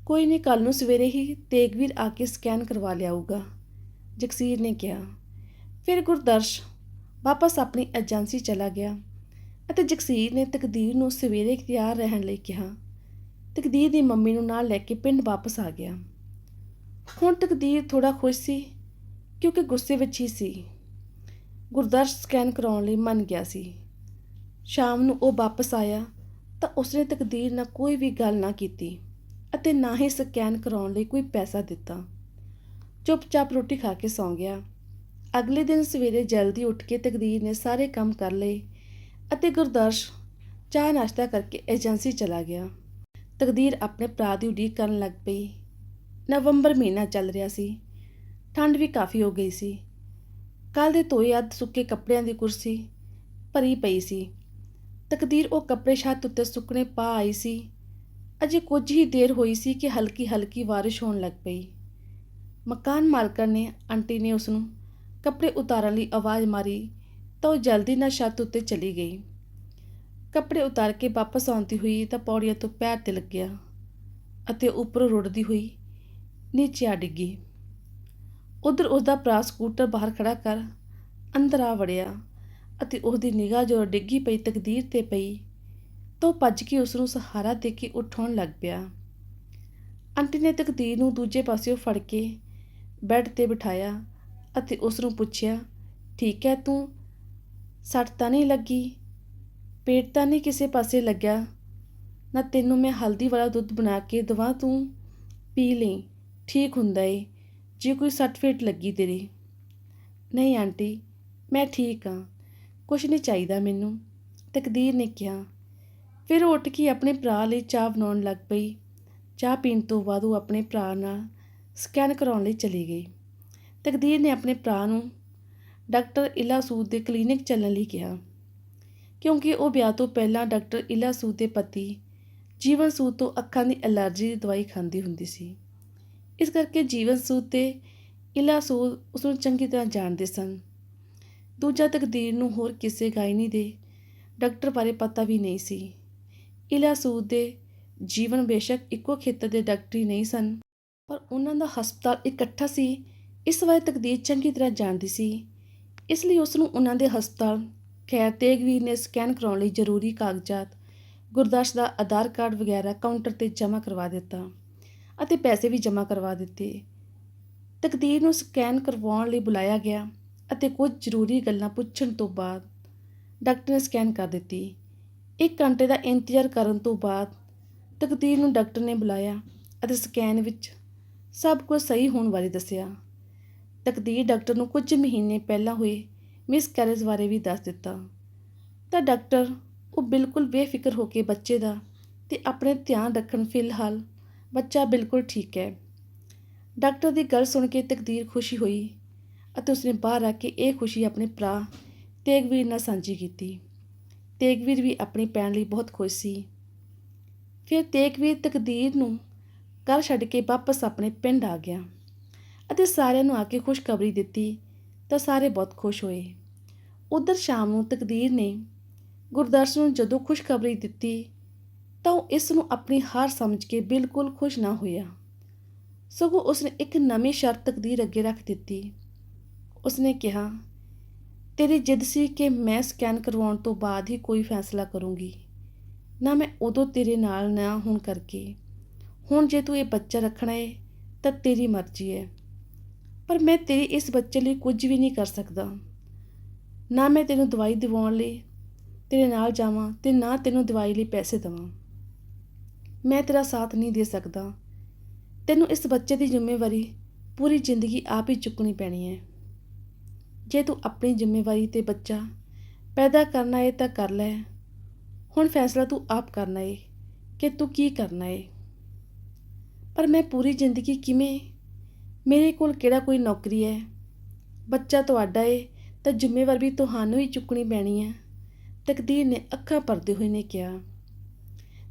ਕੋਈ ਨਹੀਂ ਕੱਲ ਨੂੰ ਸਵੇਰੇ ਹੀ ਤੇਗਵੀਰ ਆ ਕੇ ਸਕੈਨ ਕਰਵਾ ਲਿਆਊਗਾ, ਜਗਸੀਰ ਨੇ ਕਿਹਾ। ਫਿਰ ਗੁਰਦਰਸ਼ ਵਾਪਸ ਆਪਣੀ ਏਜੰਸੀ ਚਲਾ ਗਿਆ ਅਤੇ ਜਗਸੀਰ ਨੇ ਤਕਦੀਰ ਨੂੰ ਸਵੇਰੇ ਤਿਆਰ ਰਹਿਣ ਲਈ ਕਿਹਾ। ਤਕਦੀਰ ਦੀ ਮੰਮੀ ਨੂੰ ਨਾਲ ਲੈ ਕੇ ਪਿੰਡ ਵਾਪਸ ਆ ਗਿਆ। ਹੁਣ ਤਕਦੀਰ ਥੋੜਾ ਖੁਸ਼ ਸੀ ਕਿਉਂਕਿ ਗੁੱਸੇ ਵਿੱਚ ਹੀ ਸੀ। ਗੁਰਦਰਸ਼ ਸਕੈਨ ਕਰਾਉਣ ਲਈ ਮੰਨ ਗਿਆ ਸੀ। ਸ਼ਾਮ ਨੂੰ ਉਹ ਵਾਪਸ ਆਇਆ ਤਾਂ ਉਸਨੇ ਤਕਦੀਰ ਨਾਲ ਕੋਈ ਵੀ ਗੱਲ ਨਾ ਕੀਤੀ ਅਤੇ ਨਾ ਹੀ ਸਕੈਨ ਕਰਾਉਣ ਲਈ ਕੋਈ ਪੈਸਾ ਦਿੱਤਾ। ਚੁੱਪਚਾਪ ਰੋਟੀ ਖਾ ਕੇ ਸੌਂ ਗਿਆ। ਅਗਲੇ ਦਿਨ ਸਵੇਰੇ ਜਲਦੀ ਉੱਠ ਕੇ ਤਕਦੀਰ ਨੇ ਸਾਰੇ ਕੰਮ ਕਰ ਲਏ ਅਤੇ ਗੁਰਦਰਸ਼ ਚਾਹ ਨਾਸ਼ਤਾ ਕਰਕੇ ਏਜੰਸੀ ਚਲਾ ਗਿਆ। ਤਕਦੀਰ ਆਪਣੇ ਭਰਾ ਦੀ ਉਡੀਕ ਕਰਨ ਲੱਗ ਪਈ। ਨਵੰਬਰ ਮਹੀਨਾ ਚੱਲ ਰਿਹਾ ਸੀ। ਠੰਡ ਵੀ ਕਾਫੀ ਹੋ ਗਈ ਸੀ। ਕੱਲ ਦੇ ਧੋਏ ਅੱਧ ਸੁੱਕੇ ਕੱਪੜਿਆਂ ਦੀ ਕੁਰਸੀ ਭਰੀ ਪਈ ਸੀ। ਤਕਦੀਰ ਉਹ ਕੱਪੜੇ ਛੱਤ ਉੱਤੇ ਸੁੱਕਣੇ ਪਾ ਆਈ ਸੀ। ਅਜੇ ਕੁਝ ਹੀ ਦੇਰ ਹੋਈ ਸੀ ਕਿ ਹਲਕੀ ਹਲਕੀ ਬਾਰਿਸ਼ ਹੋਣ ਲੱਗ ਪਈ। ਮਕਾਨ ਮਾਲਕਣ ਨੇ, ਆਂਟੀ ਨੇ ਉਸ ਨੂੰ ਕੱਪੜੇ ਉਤਾਰਨ ਲਈ ਆਵਾਜ਼ ਮਾਰੀ ਤਾਂ ਉਹ ਜਲਦੀ ਨਾਲ ਛੱਤ ਉੱਤੇ ਚਲੀ ਗਈ। ਕੱਪੜੇ ਉਤਾਰ ਕੇ ਵਾਪਸ ਆਉਂਦੀ ਹੋਈ ਤਾਂ ਪੌੜੀਆਂ ਤੋਂ ਪੈਰ ਤੇ ਲੱਗਿਆ ਅਤੇ ਉੱਪਰੋਂ ਰੁੜਦੀ ਹੋਈ ਨੀਚੇ ਆ ਡਿੱਗੀ। ਉਧਰ ਉਸਦਾ ਭਰਾ ਸਕੂਟਰ ਬਾਹਰ ਖੜਾ ਕਰ ਅੰਦਰ ਆ ਵੜਿਆ ਅਤੇ ਉਹਦੀ ਨਿਗਾਹ ਜੋ ਡਿੱਗੀ ਪਈ ਤਕਦੀਰ ਤੇ ਪਈ ਤਾਂ ਉਹ ਭੱਜ ਕੇ ਉਸ ਨੂੰ ਸਹਾਰਾ ਦੇ ਕੇ ਉਠਾਉਣ ਲੱਗ ਪਿਆ। ਆਂਟੀ ਨੇ ਤਕਦੀਰ ਨੂੰ ਦੂਜੇ ਪਾਸਿਓਂ ਫੜ ਕੇ ਬੈੱਡ ਤੇ ਬਿਠਾਇਆ ਅਤੇ ਉਸ ਨੂੰ ਪੁੱਛਿਆ, ਠੀਕ ਹੈ ਤੂੰ? ਸੱਟ ਤਾਂ ਨਹੀਂ ਲੱਗੀ? ਪੇਟ ਤਾਂ ਨਹੀਂ ਕਿਸੇ ਪਾਸੇ ਲੱਗਿਆ? ਨਾ ਤੈਨੂੰ ਮੈਂ ਹਲਦੀ ਵਾਲਾ ਦੁੱਧ ਬਣਾ ਕੇ ਦਵਾਂ ਤੂੰ? ਪੀ ਲਈ, ਠੀਕ ਹੁੰਦਾ ਏ, ਜੇ ਕੋਈ ਸੱਟ ਫੇਟ ਲੱਗੀ ਤੇਰੀ। ਨਹੀਂ ਆਂਟੀ, ਮੈਂ ਠੀਕ ਹਾਂ ਕੁਛ ਨਹੀਂ ਚਾਹੀਦਾ ਮੈਨੂੰ, ਤਕਦੀਰ ਨੇ ਕਿਹਾ। ਫਿਰ ਉਹ ਉੱਠ ਕੇ ਆਪਣੇ ਭਰਾ ਲਈ ਚਾਹ ਬਣਾਉਣ ਲੱਗ ਪਈ। ਚਾਹ ਪੀਣ ਤੋਂ ਬਾਅਦ ਉਹ ਆਪਣੇ ਭਰਾ ਨਾਲ ਸਕੈਨ ਕਰਾਉਣ ਲਈ ਚਲੀ ਗਈ। ਤਕਦੀਰ ਨੇ ਆਪਣੇ ਭਰਾ ਨੂੰ ਡਾਕਟਰ ਇਲਾ ਸੂਦ ਦੇ ਕਲੀਨਿਕ ਚੱਲਣ ਲਈ ਕਿਹਾ, ਕਿਉਂਕਿ ਉਹ ਵਿਆਹ ਤੋਂ ਪਹਿਲਾਂ ਡਾਕਟਰ ਇਲਾ ਸੂਦ ਦੇ ਪਤੀ ਜੀਵਨ ਸੂਦ ਤੋਂ ਅੱਖਾਂ ਦੀ ਐਲਰਜੀ ਦੀ ਦਵਾਈ ਖਾਂਦੀ ਹੁੰਦੀ ਸੀ। ਇਸ ਕਰਕੇ ਜੀਵਨ ਸੂਦ ਤੇ ਇਲਾ ਸੂਦ ਉਸ ਨੂੰ ਚੰਗੀ ਤਰ੍ਹਾਂ ਜਾਣਦੇ ਸਨ। ਦੂਜਾ ਤਕਦੀਰ ਨੂੰ ਹੋਰ ਕਿਸੇ ਗਾਇਨੀ ਦੇ ਡਾਕਟਰ ਬਾਰੇ ਪਤਾ ਵੀ ਨਹੀਂ ਸੀ। ਇਲਾ ਸੂਦ ਦੇ ਜੀਵਨ ਬੇਸ਼ੱਕ ਇੱਕੋ ਖੇਤਰ ਦੇ ਡਾਕਟਰੀ ਨਹੀਂ ਸਨ, ਪਰ ਉਹਨਾਂ ਦਾ ਹਸਪਤਾਲ ਇਕੱਠਾ ਸੀ ਇਸ ਬਾਰੇ ਤਕਦੀਰ ਚੰਗੀ ਤਰ੍ਹਾਂ ਜਾਣਦੀ ਸੀ। ਇਸ ਲਈ ਉਸ ਨੂੰ ਉਹਨਾਂ ਦੇ ਹਸਪਤਾਲ, ਖੈਰ ਤੇਗਵੀਰ ਨੇ ਸਕੈਨ ਕਰਾਉਣ ਲਈ ਜ਼ਰੂਰੀ ਕਾਗਜ਼ਾਤ, ਗੁਰਦਾਸ਼ ਦਾ ਆਧਾਰ ਕਾਰਡ ਵਗੈਰਾ ਕਾਊਂਟਰ ਤੇ ਜਮ੍ਹਾਂ ਕਰਵਾ ਦਿੱਤਾ ਅਤੇ ਪੈਸੇ ਵੀ ਜਮ੍ਹਾਂ ਕਰਵਾ ਦਿੱਤੇ। ਤਕਦੀਰ ਨੂੰ ਸਕੈਨ ਕਰਵਾਉਣ ਲਈ ਬੁਲਾਇਆ ਗਿਆ ਅਤੇ ਕੁਝ ਜ਼ਰੂਰੀ ਗੱਲਾਂ ਪੁੱਛਣ ਤੋਂ ਬਾਅਦ ਡਾਕਟਰ ਨੇ ਸਕੈਨ ਕਰ ਦਿੱਤੀ। ਇੱਕ ਘੰਟੇ ਦਾ ਇੰਤਜ਼ਾਰ ਕਰਨ ਤੋਂ ਬਾਅਦ ਤਕਦੀਰ ਨੂੰ ਡਾਕਟਰ ਨੇ ਬੁਲਾਇਆ ਅਤੇ ਸਕੈਨ ਵਿੱਚ ਸਭ ਕੁਝ ਸਹੀ ਹੋਣ ਬਾਰੇ ਦੱਸਿਆ। ਤਕਦੀਰ ਡਾਕਟਰ ਨੂੰ ਕੁਝ ਮਹੀਨੇ ਪਹਿਲਾਂ ਹੋਏ ਮਿਸ ਕੈਰੇਜ ਬਾਰੇ ਵੀ ਦੱਸ ਦਿੱਤਾ। ਤਾਂ ਡਾਕਟਰ ਉਹ ਬਿਲਕੁਲ ਬੇਫਿਕਰ ਹੋ ਕੇ ਬੱਚੇ ਦਾ ਤੇ ਆਪਣੇ ਧਿਆਨ ਰੱਖਣ ਫਿਲਹਾਲ ਬੱਚਾ ਬਿਲਕੁਲ ਠੀਕ ਹੈ। ਡਾਕਟਰ ਦੀ ਗੱਲ ਸੁਣ ਕੇ ਤਕਦੀਰ ਖੁਸ਼ੀ ਹੋਈ ਅਤੇ ਉਸਨੇ ਬਾਹਰ ਆ ਕੇ ਇਹ ਖੁਸ਼ੀ ਆਪਣੇ ਭਰਾ ਤੇਗਵੀਰ ਨਾਲ ਸਾਂਝੀ ਕੀਤੀ। ਤੇਗਵੀਰ ਵੀ ਆਪਣੀ ਭੈਣ ਲਈ ਬਹੁਤ ਖੁਸ਼ ਸੀ। ਫਿਰ ਤੇਗਵੀਰ ਤਕਦੀਰ ਨੂੰ ਘਰ ਛੱਡ ਕੇ ਵਾਪਸ ਆਪਣੇ ਪਿੰਡ ਆ ਗਿਆ। ਅਤੇ ਸਾਰਿਆਂ ਨੂੰ ਆ ਕੇ ਖੁਸ਼ਖਬਰੀ ਦਿੱਤੀ ਤਾਂ ਸਾਰੇ ਬਹੁਤ ਖੁਸ਼ ਹੋਏ। ਉਧਰ ਸ਼ਾਮ ਨੂੰ ਤਕਦੀਰ ਨੇ ਗੁਰਦਰਸ਼ ਨੂੰ ਜਦੋਂ ਖੁਸ਼ਖਬਰੀ ਦਿੱਤੀ ਤਾਂ ਉਹ ਇਸ ਨੂੰ ਆਪਣੀ ਹਾਰ ਸਮਝ ਕੇ ਬਿਲਕੁਲ ਖੁਸ਼ ਨਾ ਹੋਇਆ। ਸਗੋਂ ਉਸਨੇ ਇੱਕ ਨਵੀਂ ਸ਼ਰਤ ਤਕਦੀਰ ਅੱਗੇ ਰੱਖ ਦਿੱਤੀ। ਉਸਨੇ ਕਿਹਾ, ਤੇਰੀ ਜਿੱਦ ਸੀ ਕਿ ਮੈਂ ਸਕੈਨ ਕਰਵਾਉਣ ਤੋਂ ਬਾਅਦ ਹੀ ਕੋਈ ਫੈਸਲਾ ਕਰੂੰਗੀ। ਨਾ ਮੈਂ ਉਦੋਂ ਤੇਰੇ ਨਾਲ ਨਾ ਹੋਣ ਕਰਕੇ। ਹੁਣ ਜੇ ਤੂੰ ਇਹ ਬੱਚਾ ਰੱਖਣਾ ਏ ਤਾਂ ਤੇਰੀ ਮਰਜ਼ੀ ਹੈ ਪਰ ਮੈਂ ਤੇਰੇ ਇਸ ਬੱਚੇ ਲਈ ਕੁਝ ਵੀ ਨਹੀਂ ਕਰ ਸਕਦਾ। ਨਾ ਮੈਂ ਤੈਨੂੰ ਦਵਾਈ ਦਿਵਾਉਣ ਲਈ ਤੇਰੇ ਨਾਲ ਜਾਵਾਂ ਤੇ ਨਾ ਤੈਨੂੰ ਦਵਾਈ ਲਈ ਪੈਸੇ ਦੇਵਾਂ। ਮੈਂ ਤੇਰਾ ਸਾਥ ਨਹੀਂ ਦੇ ਸਕਦਾ। ਤੈਨੂੰ ਇਸ ਬੱਚੇ ਦੀ ਜ਼ਿੰਮੇਵਾਰੀ ਪੂਰੀ ਜ਼ਿੰਦਗੀ ਆਪ ਹੀ ਚੁੱਕਣੀ ਪੈਣੀ ਹੈ। ਜੇ ਤੂੰ ਆਪਣੀ ਜ਼ਿੰਮੇਵਾਰੀ ਤੇ ਬੱਚਾ ਪੈਦਾ ਕਰਨਾ ਹੈ ਤਾਂ ਕਰ ਲੈ। ਹੁਣ ਫੈਸਲਾ ਤੂੰ ਆਪ ਕਰਨਾ ਹੈ ਕਿ ਤੂੰ ਕੀ ਕਰਨਾ ਹੈ ਪਰ ਮੈਂ ਪੂਰੀ ਜ਼ਿੰਦਗੀ ਕਿਵੇਂ ਮੇਰੇ ਕੋਲ ਕਿਹੜਾ ਕੋਈ ਨੌਕਰੀ ਹੈ? ਬੱਚਾ ਤੁਹਾਡਾ ਏ, ਤਾਂ ਜ਼ਿੰਮੇਵਾਰ ਵੀ ਤੁਹਾਨੂੰ ਹੀ ਚੁੱਕਣੀ ਪੈਣੀ ਹੈ। ਤਕਦੀਰ ਨੇ ਅੱਖਾਂ ਭਰਦੇ ਹੋਏ ਨੇ ਕਿਹਾ,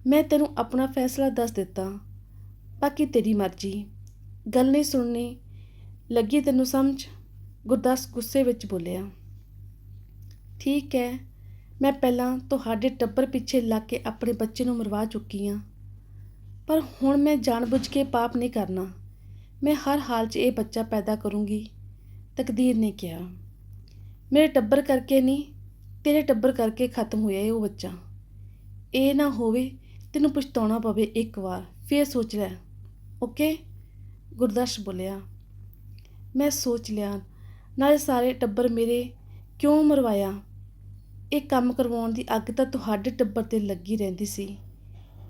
ਮੈਂ ਤੈਨੂੰ ਆਪਣਾ ਫੈਸਲਾ ਦੱਸ ਦਿੱਤਾ। ਬਾਕੀ ਤੇਰੀ ਮਰਜ਼ੀ। ਗੱਲ ਨਹੀਂ ਸੁਣਨੀ। ਲੱਗੀ ਤੈਨੂੰ ਸਮਝ? ਗੁਰਦਾਸ ਗੁੱਸੇ ਵਿੱਚ ਬੋਲਿਆ, ਠੀਕ ਹੈ, ਮੈਂ ਪਹਿਲਾਂ ਤੁਹਾਡੇ ਟੱਬਰ ਪਿੱਛੇ ਲੱਗ ਕੇ ਆਪਣੇ ਬੱਚੇ ਨੂੰ ਮਰਵਾ ਚੁੱਕੀ ਹਾਂ। ਪਰ ਹੁਣ ਮੈਂ ਜਾਣਬੁੱਝ ਕੇ ਪਾਪ ਨਹੀਂ ਕਰਨਾ। ਮੈਂ ਹਰ ਹਾਲ 'ਚ ਇਹ ਬੱਚਾ ਪੈਦਾ ਕਰੂੰਗੀ, ਤਕਦੀਰ ਨੇ ਕਿਹਾ। ਮੇਰੇ ਟੱਬਰ ਕਰਕੇ ਨਹੀਂ, ਤੇਰੇ ਟੱਬਰ ਕਰਕੇ ਖਤਮ ਹੋਇਆ ਇਹ ਉਹ ਬੱਚਾ। ਇਹ ਨਾ ਹੋਵੇ ਤੈਨੂੰ ਪਛਤਾਉਣਾ ਪਵੇ ਇੱਕ ਵਾਰ, ਫੇਰ ਸੋਚ ਲੈ। ਓਕੇ? ਗੁਰਦਸ ਬੋਲਿਆ। ਮੈਂ ਸੋਚ ਲਿਆ, ਨਾਲੇ ਸਾਰੇ ਟੱਬਰ ਮੇਰੇ ਕਿਉਂ ਮਰਵਾਇਆ? ਇਹ ਕੰਮ ਕਰਵਾਉਣ ਦੀ ਅੱਗ ਤਾਂ ਤੁਹਾਡੇ ਟੱਬਰ ਤੇ ਲੱਗੀ ਰਹਿੰਦੀ ਸੀ।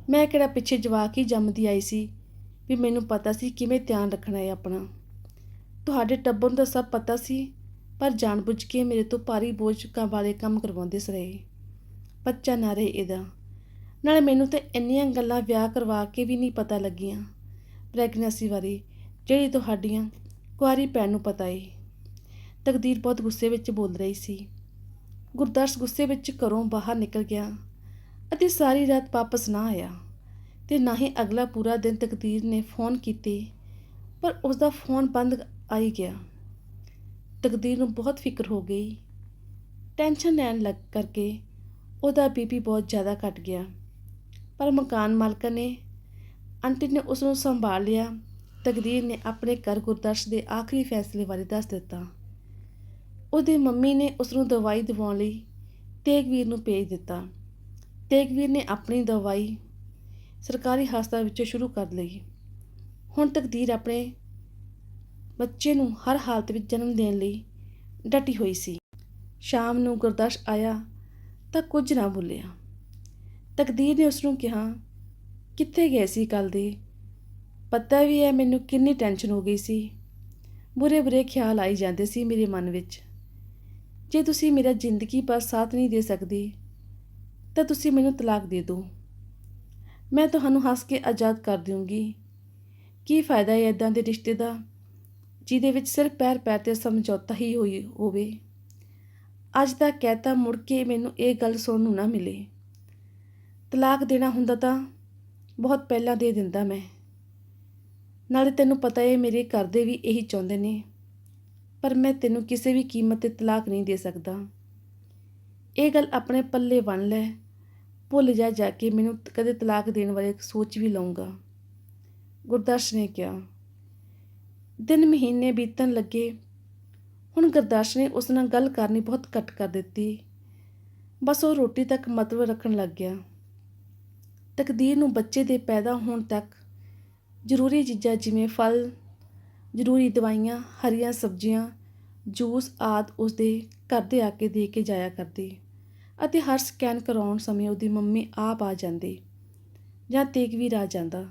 ਮੈਂ ਕਿਹੜਾ ਪਿੱਛੇ ਜਵਾਕ ਹੀ ਜੰਮਦੀ ਆਈ ਸੀ। ਵੀ ਮੈਨੂੰ ਪਤਾ ਸੀ ਕਿਵੇਂ ਧਿਆਨ ਰੱਖਣਾ ਹੈ ਆਪਣਾ। ਤੁਹਾਡੇ ਟੱਬਰ ਨੂੰ ਤਾਂ ਸਭ ਪਤਾ ਸੀ, ਪਰ ਜਾਣਬੁੱਝ ਕੇ ਮੇਰੇ ਤੋਂ ਭਾਰੀ ਬੋਝ ਕਾ ਵਾਲੇ ਕੰਮ ਕਰਵਾਉਂਦੇ ਰਹੇ। ਬੱਚਾ ਨਾ ਰਹੇ ਇਹਦਾ। ਨਾਲੇ ਮੈਨੂੰ ਤਾਂ ਇੰਨੀਆਂ ਗੱਲਾਂ ਵਿਆਹ ਕਰਵਾ ਕੇ ਵੀ ਨਹੀਂ ਪਤਾ ਲੱਗੀਆਂ। ਪ੍ਰੈਗਨੈਂਸੀ ਬਾਰੇ, ਜਿਹੜੀ ਤੁਹਾਡੀਆਂ ਕੁਆਰੀ ਭੈਣ ਨੂੰ ਪਤਾ ਏ। ਤਕਦੀਰ ਬਹੁਤ ਗੁੱਸੇ ਵਿੱਚ ਬੋਲ ਰਹੀ ਸੀ। ਗੁਰਦਾਸ ਗੁੱਸੇ ਵਿੱਚ ਘਰੋਂ ਬਾਹਰ ਨਿਕਲ ਗਿਆ ਅਤੇ ਸਾਰੀ ਰਾਤ ਵਾਪਸ ਨਾ ਆਇਆ। ਤੇ ਨਾ ਹੀ ਅਗਲਾ ਪੂਰਾ ਦਿਨ ਤਕਦੀਰ ਨੇ ਫੋਨ ਕੀਤੇ, ਪਰ ਉਸ ਦਾ ਫੋਨ ਬੰਦ ਆਈ ਗਿਆ। ਤਕਦੀਰ ਨੂੰ ਬਹੁਤ ਫਿਕਰ ਹੋ ਗਈ। ਟੈਨਸ਼ਨ ਲੈਣ ਲੱਗ ਕਰਕੇ ਉਹਦਾ ਬੀਪੀ ਬਹੁਤ ਜ਼ਿਆਦਾ ਘਟ ਗਿਆ। ਪਰ ਮਕਾਨ ਮਾਲਕ ਨੇ, ਆਂਟੀ ਨੇ ਉਸ ਨੂੰ ਸੰਭਾਲ ਲਿਆ। ਤਕਦੀਰ ਨੇ ਆਪਣੇ ਘਰ ਗੁਰਦਰਸ਼ ਦੇ ਆਖਰੀ ਫੈਸਲੇ ਬਾਰੇ ਦੱਸ ਦਿੱਤਾ। ਉਹਦੇ ਮੰਮੀ ਨੇ ਉਸ ਨੂੰ ਦਵਾਈ ਦਿਵਾਉਣ ਲਈ ਤੇਗਵੀਰ ਨੂੰ ਭੇਜ ਦਿੱਤਾ। ਤੇਗਵੀਰ ਨੇ ਆਪਣੀ ਦਵਾਈ ਸਰਕਾਰੀ ਹਸਪਤਾਲ ਵਿੱਚੋਂ ਸ਼ੁਰੂ ਕਰ ਲਈ। ਹੁਣ ਤਕਦੀਰ ਆਪਣੇ ਬੱਚੇ ਨੂੰ ਹਰ ਹਾਲਤ ਵਿੱਚ ਜਨਮ ਦੇਣ ਲਈ ਡਟੀ ਹੋਈ ਸੀ। ਸ਼ਾਮ ਨੂੰ ਗੁਰਦਾਸ਼ ਆਇਆ ਤਾਂ ਕੁਝ ਨਾ ਬੋਲਿਆ। ਤਕਦੀਰ ਨੇ ਉਸ ਨੂੰ ਕਿਹਾ, ਕਿੱਥੇ ਗਏ ਸੀ ਕੱਲ ਦੇ? ਪਤਾ ਵੀ ਹੈ ਮੈਨੂੰ ਕਿੰਨੀ ਟੈਨਸ਼ਨ ਹੋ ਗਈ ਸੀ। ਬੁਰੇ ਬੁਰੇ ਖਿਆਲ ਆਈ ਜਾਂਦੇ ਸੀ ਮੇਰੇ ਮਨ ਵਿੱਚ। ਜੇ ਤੁਸੀਂ ਮੇਰਾ ਜ਼ਿੰਦਗੀ ਪਰ ਸਾਥ ਨਹੀਂ ਦੇ ਸਕਦੇ, ਤਾਂ ਤੁਸੀਂ ਮੈਨੂੰ ਤਲਾਕ ਦੇ ਦਿਓ। ਮੈਂ ਤੁਹਾਨੂੰ ਹੱਸ ਕੇ ਆਜ਼ਾਦ ਕਰ ਦਿਉਂਗੀ। ਕੀ ਫਾਇਦਾ ਹੈ ਇਦਾਂ ਦੇ ਰਿਸ਼ਤੇ ਦਾ, ਜਿਹਦੇ ਵਿੱਚ ਸਿਰਫ ਪੈਰ ਪੈਰ ਤੇ ਸਮਝੌਤਾ ਹੀ ਹੋਈ ਹੋਵੇ? ਅੱਜ ਦਾ ਕਹਿਤਾ ਮੁੜ ਕੇ ਮੈਨੂੰ ਇਹ ਗੱਲ ਸੁਣਨ ਨੂੰ ਨਾ ਮਿਲੇ। ਤਲਾਕ ਦੇਣਾ ਹੁੰਦਾ ਤਾਂ ਬਹੁਤ ਪਹਿਲਾਂ ਦੇ ਦਿੰਦਾ ਮੈਂ। ਨਾਲੇ ਤੈਨੂੰ ਪਤਾ ਹੈ, ਮੇਰੇ ਘਰ ਦੇ ਵੀ ਇਹੀ ਚਾਹੁੰਦੇ ਨੇ। ਪਰ ਮੈਂ ਤੈਨੂੰ ਕਿਸੇ ਵੀ ਕੀਮਤ ਤੇ ਤਲਾਕ ਨਹੀਂ ਦੇ ਸਕਦਾ। ਇਹ ਗੱਲ ਆਪਣੇ ਪੱਲੇ ਬੰਨ ਲੈ। ਭੁੱਲ ਜਾ ਜਾ ਕੇ ਮੈਨੂੰ ਕਦੇ ਤਲਾਕ ਦੇਣ ਬਾਰੇ ਸੋਚ ਵੀ ਲਊਂਗਾ। ਗੁਰਦਾਸ਼ ਨੇ ਕਿਹਾ, ਦਿਨ ਮਹੀਨੇ ਬੀਤਣ ਲੱਗੇ। ਹੁਣ ਗੁਰਦਾਸ਼ ਨੇ ਉਸ ਨਾਲ ਗੱਲ ਕਰਨੀ ਬਹੁਤ ਘੱਟ ਕਰ ਦਿੱਤੀ। ਬਸ ਉਹ ਰੋਟੀ ਤੱਕ ਮਤਲਬ ਰੱਖਣ ਲੱਗ ਗਿਆ। ਤਕਦੀਰ ਨੂੰ ਬੱਚੇ ਦੇ ਪੈਦਾ ਹੋਣ ਤੱਕ ਜ਼ਰੂਰੀ ਚੀਜ਼ਾਂ ਜਿਵੇਂ ਫਲ, ਜ਼ਰੂਰੀ ਦਵਾਈਆਂ, ਹਰੀਆਂ ਸਬਜ਼ੀਆਂ, ਜੂਸ ਆਦ ਉਸਦੇ ਘਰ ਦੇ ਆ ਕੇ ਦੇ ਕੇ ਜਾਇਆ ਕਰਦੀ। ਅਤੇ ਹਰ ਸਕੈਨ ਕਰਾਉਣ ਸਮੇਂ ਉਹਦੀ ਮੰਮੀ ਆਪ ਆ ਜਾਂਦੀ ਜਾਂ ਤੇਗਵੀਰ ਆ ਜਾਂਦਾ।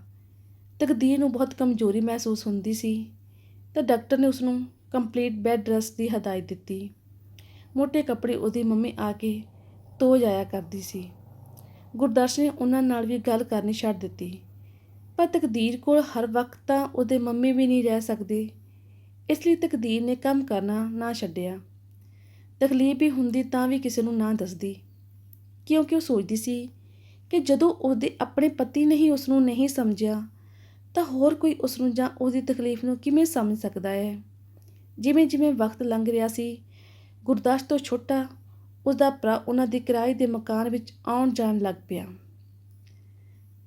ਤਕਦੀਰ ਨੂੰ ਬਹੁਤ ਕਮਜ਼ੋਰੀ ਮਹਿਸੂਸ ਹੁੰਦੀ ਸੀ। ਤਾਂ ਡਾਕਟਰ ਨੇ ਉਸ ਨੂੰ ਕੰਪਲੀਟ ਬੈੱਡ ਰੈਸਟ ਦੀ ਹਦਾਇਤ ਦਿੱਤੀ। ਮੋٹے ਕੱਪੜੇ ਉਹਦੀ ਮੰਮੀ ਆ ਕੇ ਧੋ ਜਾਇਆ ਕਰਦੀ ਸੀ। ਗੁਰਦਾਸ਼ ਨੇ ਉਹਨਾਂ ਨਾਲ ਵੀ ਗੱਲ ਕਰਨੀ ਛੱਡ ਦਿੱਤੀ। ਪਰ ਤਕਦੀਰ ਕੋਲ ਹਰ ਵਕਤ ਤਾਂ ਉਹਦੇ ਮੰਮੀ ਵੀ ਨਹੀਂ ਰਹਿ ਸਕਦੇ। ਇਸ ਲਈ ਤਕਦੀਰ ਨੇ ਕੰਮ ਕਰਨਾ ਨਾ ਛੱਡਿਆ। ਤਕਲੀਫ ਹੀ ਹੁੰਦੀ ਤਾਂ ਵੀ ਕਿਸੇ ਨੂੰ ਨਾ ਦੱਸਦੀ। ਕਿਉਂਕਿ ਉਹ ਸੋਚਦੀ ਸੀ ਕਿ ਜਦੋਂ ਉਹਦੇ ਆਪਣੇ ਪਤੀ ਨੇ ਹੀ ਉਸ ਨੂੰ ਨਹੀਂ ਸਮਝਿਆ, ਤਾਂ ਹੋਰ ਕੋਈ ਉਸ ਨੂੰ ਜਾਂ ਉਹਦੀ ਤਕਲੀਫ ਨੂੰ ਕਿਵੇਂ ਸਮਝ ਸਕਦਾ ਹੈ? ਜਿਵੇਂ ਜਿਵੇਂ ਵਕਤ ਲੰਘ ਰਿਹਾ ਸੀ, ਗੁਰਦਾਸ ਤੋਂ ਛੋਟਾ ਉਸਦਾ ਭਰਾ ਉਹਨਾਂ ਦੇ ਕਿਰਾਏ ਦੇ ਮਕਾਨ ਵਿੱਚ ਆਉਣ ਜਾਣ ਲੱਗ ਪਿਆ।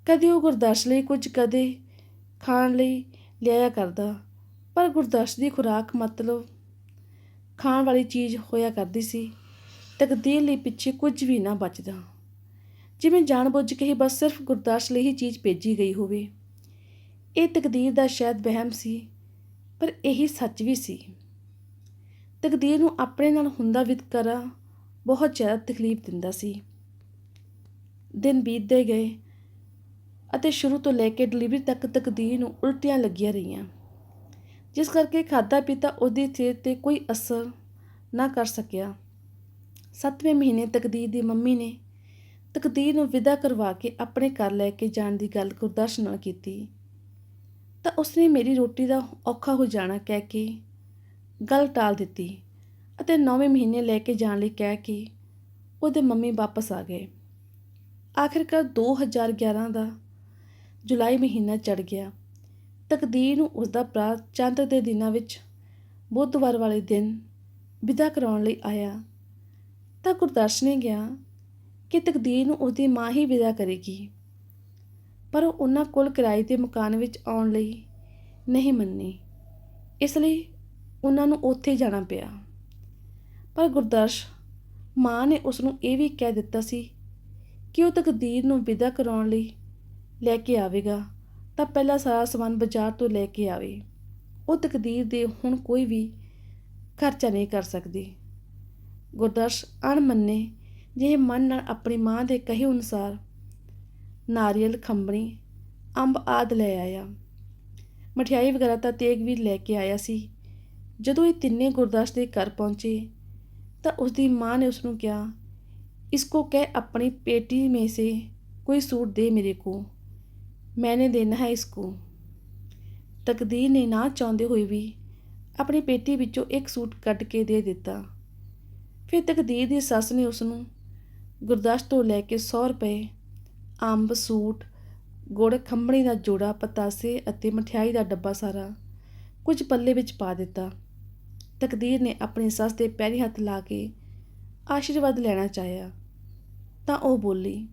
ਕਦੇ ਉਹ ਗੁਰਦਾਸ ਲਈ ਕੁਝ ਕਦੇ ਖਾਣ ਲਈ ਲਿਆਇਆ ਕਰਦਾ, ਪਰ ਗੁਰਦਾਸ ਦੀ ਖੁਰਾਕ ਮਤਲਬ ਖਾਣ ਵਾਲੀ ਚੀਜ਼ ਹੋਇਆ ਕਰਦੀ ਸੀ, ਤਕਦੀਰ ਲਈ ਪਿੱਛੇ ਕੁਝ ਵੀ ਨਾ ਬਚਦਾ। ਜਿਵੇਂ ਜਾਣਬੁੱਝ ਕੇ ਹੀ ਬਸ ਸਿਰਫ ਗੁਰਦਾਸ ਲਈ ਹੀ ਚੀਜ਼ ਭੇਜੀ ਗਈ ਹੋਵੇ। ਇਹ ਤਕਦੀਰ ਦਾ ਸ਼ਾਇਦ ਵਹਿਮ ਸੀ, ਪਰ ਇਹੀ ਸੱਚ ਵੀ ਸੀ। ਤਕਦੀਰ ਨੂੰ ਆਪਣੇ ਨਾਲ ਹੁੰਦਾ ਵਿਤਕਰਾ ਬਹੁਤ ਜ਼ਿਆਦਾ ਤਕਲੀਫ ਦਿੰਦਾ ਸੀ। ਦਿਨ ਬੀਤਦੇ ਗਏ ਅਤੇ ਸ਼ੁਰੂ ਤੋਂ ਲੈ ਕੇ ਡਿਲੀਵਰੀ ਤੱਕ ਤਕਦੀਰ ਨੂੰ ਉਲਟੀਆਂ ਲੱਗੀਆਂ ਰਹੀਆਂ। ਜਿਸ ਕਰਕੇ ਖਾਦਾ ਪੀਤਾ ਉਹਦੀ ਸਿਹਤ ਤੇ ਕੋਈ ਅਸਰ ਨਾ ਕਰ ਸਕਿਆ। ਸੱਤਵੇਂ ਮਹੀਨੇ ਤਕਦੀਰ ਦੀ ਮੰਮੀ ਨੇ ਤਕਦੀਰ ਨੂੰ ਵਿਦਾ ਕਰਵਾ ਕੇ ਆਪਣੇ ਘਰ ਲੈ ਕੇ ਜਾਣ ਦੀ ਗੱਲ ਗੁਰਦਾਸ਼ ਨਾਲ ਕੀਤੀ। ਤਾਂ ਉਸਨੇ ਮੇਰੀ ਰੋਟੀ ਦਾ ਔਖਾ ਹੋ ਜਾਣਾ ਕਹਿ ਕੇ ਗੱਲ ਟਾਲ ਦਿੱਤੀ ਅਤੇ ਨੌਵੇਂ ਮਹੀਨੇ ਲੈ ਕੇ ਜਾਣ ਲਈ ਕਹਿ ਕੇ ਉਹਦੇ ਮੰਮੀ ਵਾਪਸ ਆ ਗਏ। ਆਖਿਰਕਾਰ 2011 ਦਾ ਜੁਲਾਈ ਮਹੀਨਾ ਚੜ ਗਿਆ। ਤਕਦੀਰ ਨੂੰ ਉਸਦਾ ਭਰਾ ਚੰਦ ਦੇ ਦਿਨਾਂ ਵਿੱਚ ਬੁੱਧਵਾਰ ਵਾਲੇ ਦਿਨ ਵਿਦਾ ਕਰਾਉਣ ਲਈ ਆਇਆ ਤਾਂ ਗੁਰਦਰਸ਼ ਨੇ ਗਿਆ ਕਿ ਤਕਦੀਰ ਨੂੰ ਉਸਦੀ ਮਾਂ ਹੀ ਵਿਦਾ ਕਰੇਗੀ। ਪਰ ਉਹ ਉਹਨਾਂ ਕੋਲ ਕਿਰਾਏ ਦੇ ਮਕਾਨ ਵਿੱਚ ਆਉਣ ਲਈ ਨਹੀਂ ਮੰਨੀ। ਇਸ ਲਈ ਉਹਨਾਂ ਨੂੰ ਉੱਥੇ ਜਾਣਾ ਪਿਆ। ਪਰ ਗੁਰਦਰਸ਼ ਮਾਂ ਨੇ ਉਸ ਨੂੰ ਇਹ ਵੀ ਕਹਿ ਦਿੱਤਾ ਸੀ ਕਿ ਉਹ ਤਕਦੀਰ ਨੂੰ ਵਿਦਾ ਕਰਾਉਣ ਲਈ ਲੈ ਕੇ ਆਵੇਗਾ। ਤਾਂ ਪਹਿਲਾਂ ਸਾਰਾ ਸਮਾਨ ਬਾਜ਼ਾਰ ਤੋਂ ਲੈ ਕੇ ਆਵੇ ਉਹ ਤਕਦੀਰ ਦੇ ਹੁਣ ਕੋਈ ਵੀ ਖਰਚਾ ਨਹੀਂ ਕਰ ਸਕਦੀ ਗੁਰਦਰਸ਼ ਅਣਮੰਨੇ ਜਿਹੇ ਮਨ ਨਾਲ ਆਪਣੀ ਮਾਂ ਦੇ ਕਹੇ ਅਨੁਸਾਰ ਨਾਰੀਅਲ ਖੰਬਣੀ ਅੰਬ ਆਦ ਲੈ ਆਇਆ ਮਠਿਆਈ ਵਗੈਰਾ ਤਾਂ ਤੇਗ ਵੀ ਲੈ ਕੇ ਆਇਆ ਸੀ ਜਦੋਂ ਇਹ ਤਿੰਨੇ ਗੁਰਦਾਸ ਦੇ ਘਰ ਪਹੁੰਚੇ ਤਾਂ ਉਸ ਦੀ ਮਾਂ ਨੇ ਉਸ ਨੂੰ ਕਿਹਾ इसको कह अपनी पेटी में से कोई सूट दे मेरे को मैंने देना है इसको ਤਕਦੀਰ ਨੇ ਨਾ ਚਾਹੁੰਦੇ ਹੋਏ ਵੀ ਆਪਣੀ ਪੇਟੀ ਵਿੱਚੋਂ ਇੱਕ ਸੂਟ ਕੱਢ ਕੇ ਦੇ ਦਿੱਤਾ ਫਿਰ ਤਕਦੀਰ ਦੀ ਸੱਸ ਨੇ ਉਸ ਨੂੰ ਗੁਰਦਾਸ਼ ਤੋਂ ਲੈ ਕੇ 100 ਰੁਪਏ ਅੰਬ ਸੂਟ ਗੁੜ ਖੰਭਣੀ ਦਾ ਜੋੜਾ ਪਤਾਸੇ ਅਤੇ ਮਠਿਆਈ ਦਾ ਡੱਬਾ ਸਾਰਾ ਕੁਝ ਪੱਲੇ ਵਿੱਚ ਪਾ ਦਿੱਤਾ ਤਕਦੀਰ ਨੇ ਆਪਣੀ ਸੱਸ ਦੇ ਪੈਰੀ ਹੱਥ ਲਾ ਕੇ ਆਸ਼ੀਰਵਾਦ ਲੈਣਾ ਚਾਹਿਆ ਤਾਂ ਉਹ ਬੋਲੀ